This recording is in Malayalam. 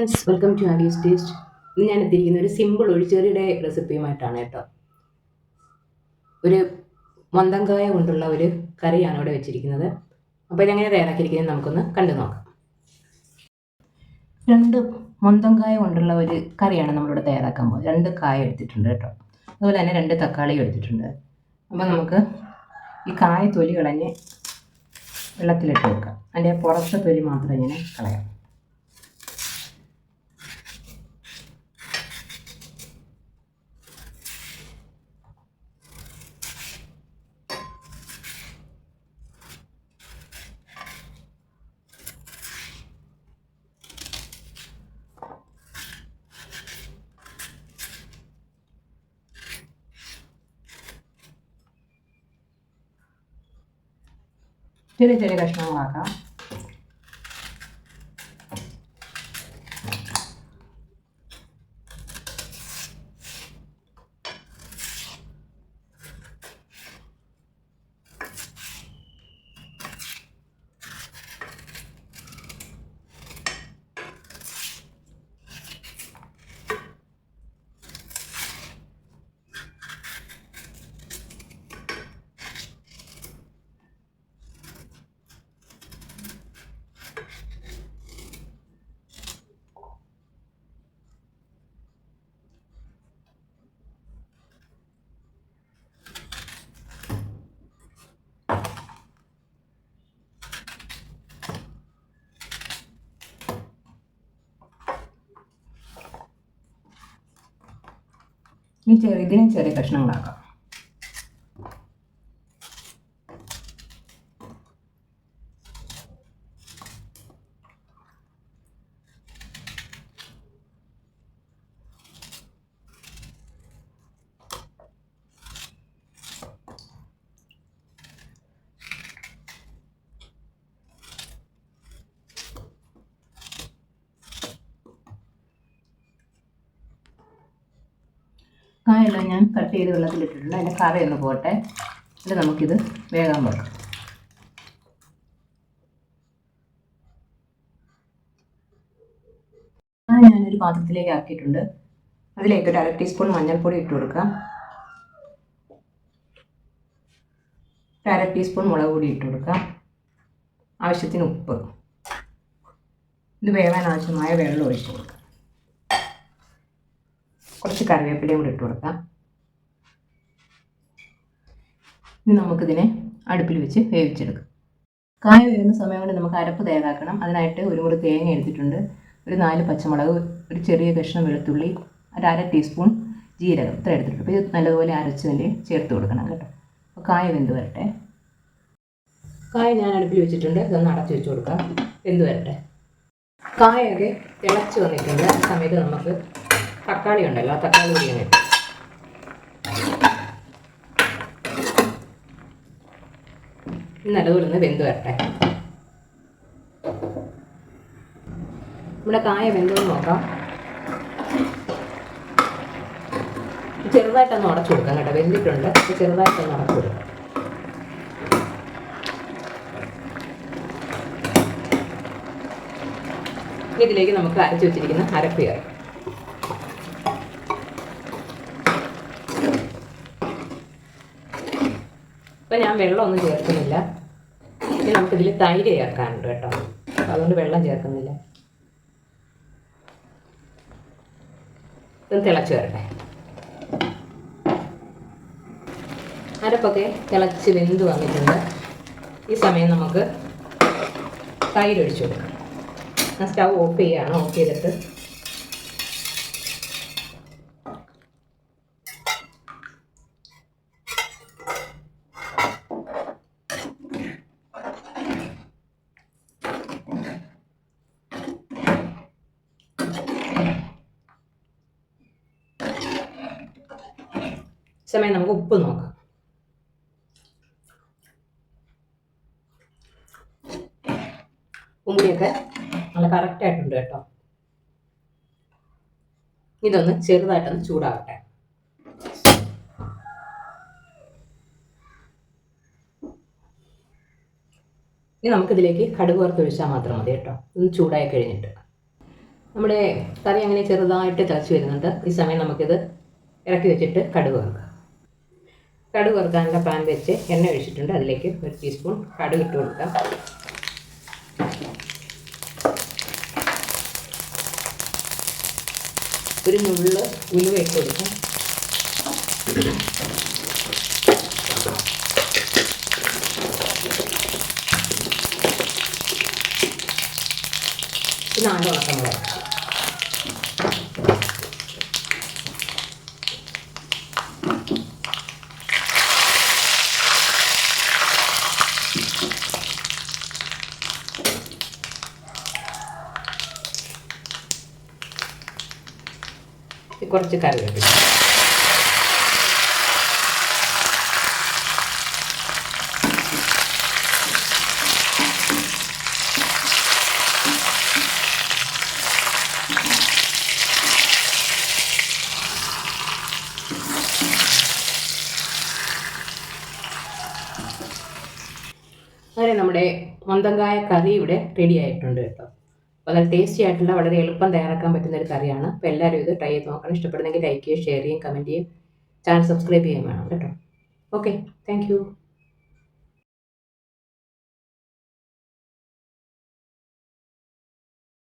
Friends welcome to Alice's taste ഇന്ന് ഞാൻ എത്തിയിരിക്കുന്ന ഒരു സിമ്പിൾ ഒഴിച്ചേറിയുടെ റെസിപ്പിയുമായിട്ടാണ് കേട്ടോ. ഒരു മന്ദങ്കായ കൊണ്ടുള്ള ഒരു കറിയാണ് ഇവിടെ വെച്ചിരിക്കുന്നത്. അപ്പോൾ ഇതെങ്ങനെ തയ്യാറാക്കിയിരിക്കുന്നത് നമുക്കൊന്ന് കണ്ടു നോക്കാം. രണ്ട് മന്ദങ്കായ കൊണ്ടുള്ള ഒരു കറിയാണ് നമ്മളിവിടെ തയ്യാറാക്കാൻ പോകുന്നത്. രണ്ട് കായ എടുത്തിട്ടുണ്ട് കേട്ടോ. അതുപോലെ തന്നെ രണ്ട് തക്കാളി എടുത്തിട്ടുണ്ട്. അപ്പോൾ നമുക്ക് ഈ കായ തൊലി കളഞ്ഞ് വെള്ളത്തിലിട്ട് വെക്കാം. അതിന്റെ പുറത്തെ തൊലി മാത്രം ഇങ്ങനെ കളയാം. ചെറിയ ചെറിയ കഷ്ണങ്ങളാക്കാം. ഇനി ചെറിയ ഇതിനെ ചെറിയ കഷ്ണങ്ങളാക്കാം കായെല്ലാം ഞാൻ കട്ട് ചെയ്ത് വെള്ളത്തിലിട്ടിട്ടുണ്ട്. അതിന്റെ കറി ഒന്ന് പോട്ടെ. എന്നിട്ട് നമുക്കിത് വേഗം വെക്കാം ഞാനൊരു പാത്രത്തിലേക്ക് ആക്കിയിട്ടുണ്ട്. അതിലേക്ക് ഒരു അര ടീസ്പൂൺ മഞ്ഞൾപ്പൊടി ഇട്ട് കൊടുക്കാം. ഒരു അര ടീസ്പൂൺ മുളക് പൊടി ഇട്ട് കൊടുക്കാം. ആവശ്യത്തിന് ഉപ്പ്. ഇത് വേവാൻ ആവശ്യമായ വെള്ളം ഒഴിച്ച് കൊടുക്കാം. കുറച്ച് കറിവേപ്പിലയും കൂടി ഇട്ട് കൊടുക്കാം. ഇനി നമുക്കിതിനെ അടുപ്പിൽ വെച്ച് വേവിച്ചെടുക്കാം. കായ വേവുന്ന സമയം കൊണ്ട് നമുക്ക് അരപ്പ് തയ്യാറാക്കണം. അതിനായിട്ട് ഒരു മുറി തേങ്ങ എടുത്തിട്ടുണ്ട്. ഒരു നാല് പച്ചമുളക് ഒരു ചെറിയ കഷ്ണം വെളുത്തുള്ളി ഒരു അര ടീസ്പൂൺ ജീരകം ഇത്ര എടുത്തിട്ടുണ്ട്. അപ്പോൾ ഇത് നല്ലതുപോലെ അരച്ചതിന്റെ ചേർത്ത് കൊടുക്കണം കേട്ടോ. അപ്പോൾ കായ വെന്ത് വരട്ടെ. കായ ഞാൻ അടുപ്പിൽ വെച്ചിട്ടുണ്ട്. ഇതൊന്ന് അടച്ചു വെച്ച് കൊടുക്കാം. വെന്ത് വരട്ടെ. കായൊക്കെ തിളച്ച് വന്നിട്ടുണ്ട്. ആ സമയത്ത് നമുക്ക് തക്കാളി ഉണ്ടല്ലോ ആ തക്കാളി ഇട്ട്. ഇത് നല്ലതുപോലെ ഒന്ന് വെന്ത് വരട്ടെ. നമ്മുടെ കായ വെന്തോന്ന് നോക്കാം. ചെറുതായിട്ടൊന്ന് ഉടച്ചു കൊടുക്കാം കേട്ടോ. വെന്തിട്ടുണ്ട്. അപ്പോൾ ചെറുതായിട്ടൊന്ന് ഉടച്ചു കൊടുക്കാം ഇതിലേക്ക് നമുക്ക് അരച്ചു വെച്ചിരിക്കുന്ന അരപ്പ് ഇപ്പം ഞാൻ വെള്ളമൊന്നും ചേർക്കുന്നില്ല. ഇനി നമുക്കിതിൽ തൈര് ചേർക്കാനുണ്ട് കേട്ടോ. അതുകൊണ്ട് വെള്ളം ചേർക്കുന്നില്ല. ഇത് തിളച്ച് വരട്ടെ. അരപ്പൊക്കെ തിളച്ച് വെന്ത് വന്നിട്ടുണ്ട്. ഈ സമയം നമുക്ക് തൈര് ഒഴിച്ചു കൊടുക്കാം. ഞാൻ സ്റ്റൗ ഓഫ് ചെയ്യുകയാണ് ഓഫ് ചെയ്തിട്ട് സമയം നമുക്ക് ഉപ്പ് നോക്കാം. ഉമ്പിയൊക്കെ നല്ല കറക്റ്റ് ആയിട്ടുണ്ട് കേട്ടോ. ഇതൊന്ന് ചെറുതായിട്ടൊന്ന് ചൂടാവട്ടെ. ഇനി നമുക്കിതിലേക്ക് കടുക് വറുത്തൊഴിച്ചാൽ മാത്രം മതി കേട്ടോ. ഒന്ന് ചൂടായി കഴിഞ്ഞിട്ട്. നമ്മുടെ കറി അങ്ങനെ ചെറുതായിട്ട് തിളച്ച് വരുന്നുണ്ട്. ഈ സമയം നമുക്കിത് ഇറക്കി വെച്ചിട്ട് കടുക് വറുക്കാം. കടുക് വറുക്കാനുള്ള പാൻ വെച്ച് എണ്ണ ഒഴിച്ചിട്ടുണ്ട്. അതിലേക്ക് ഒരു ടീസ്പൂൺ കടുക് ഇട്ട് കൊടുക്കാം. ഒരു നുള്ള് ഉലുവ ഇട്ട് കൊടുക്കാം. നാല് ഉണക്കമുളക് കുറച്ച് കറിവേപ്പില നമ്മുടെ മന്ദങ്കായ കറി ഇവിടെ റെഡി ആയിട്ടുണ്ട് കേട്ടോ. നല്ല ടേസ്റ്റി ആയിട്ടുള്ള വളരെ എളുപ്പം തയ്യാറാക്കാൻ പറ്റുന്ന ഒരു കറിയാണ്. അപ്പോൾ എല്ലാവരും ഇത് ട്രൈ ചെയ്ത് നോക്കണം. ഇഷ്ടപ്പെടുന്നെങ്കിൽ ലൈക്ക് ചെയ്യുക ഷെയർ ചെയ്യും കമന്റ് ചെയ്യും ചാനൽ സബ്സ്ക്രൈബ് ചെയ്യാൻ വേണം കേട്ടോ. Okay thank